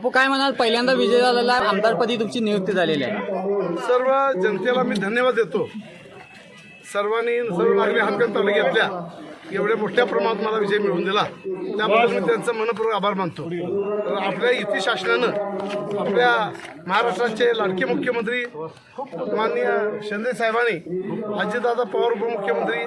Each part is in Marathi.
बापू काय म्हणाल? पहिल्यांदा विजय झालेला आहे, आमदारपदी तुमची नियुक्ती झालेली आहे. सर्व जनतेला मी धन्यवाद देतो. सर्वांनी सर्व नागरिक हातकन तालुक्यातल्या एवढ्या मोठ्या प्रमाणात मला विजय मिळवून दिला. त्याबद्दल मी त्यांचं मनपूर्वक आभार मानतो. तर आपल्या युती शासनानं आपल्या महाराष्ट्राचे लाडके मुख्यमंत्री माननीय शिंदे साहेबांनी अजितदादा पवार उपमुख्यमंत्री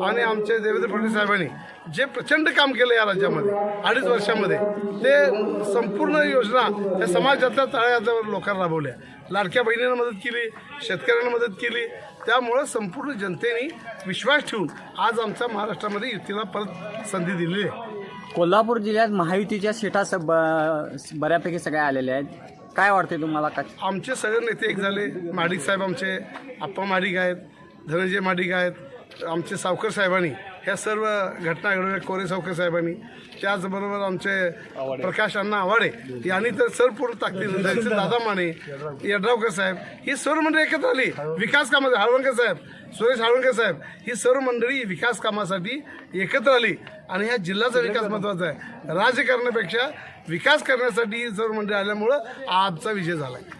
आणि आमचे देवेंद्र फडणवीस साहेबांनी जे प्रचंड काम केलं या राज्यामध्ये अडीच वर्षामध्ये ते संपूर्ण योजना त्या समाजातल्या तळागाळावर लोकांना राबवल्या. लाडक्या बहिणींना मदत केली शेतकऱ्यांना मदत केली. त्यामुळं संपूर्ण जनतेने विश्वास ठेवून आज आमच्या महाराष्ट्रामध्ये युतीला परत संधी दिलेली आहे. कोल्हापूर जिल्ह्यात महायुतीच्या सीटा स- ब- बऱ्यापैकी सगळ्या आलेल्या आहेत. काय वाटते तुम्हाला? का आमचे सगळे नेते एक झाले. माडिक साहेब आमचे आप्पा माडिक आहेत धनंजय माडिक आहेत आमचे सावकर साहेबांनी ह्या सर्व घटना घडवल्या कोरे सावकर साहेबांनी. त्याचबरोबर आमचे प्रकाश अण्णा आवाडे यांनी तर सरपूर्ण ताकदीने त्यांचे दादा माने यड्रावकर साहेब ही सर्व मंडळी एकत्र आली. विकास कामासाठी हळवंकर साहेब सुरेश हळवंकर साहेब ही सर्व मंडळी विकास कामासाठी एकत्र आली. आणि ह्या जिल्ह्याचा विकास महत्त्वाचा आहे. राजकारणापेक्षा विकास करण्यासाठी ही सर्व मंडळी आल्यामुळं आजचा विजय झाला आहे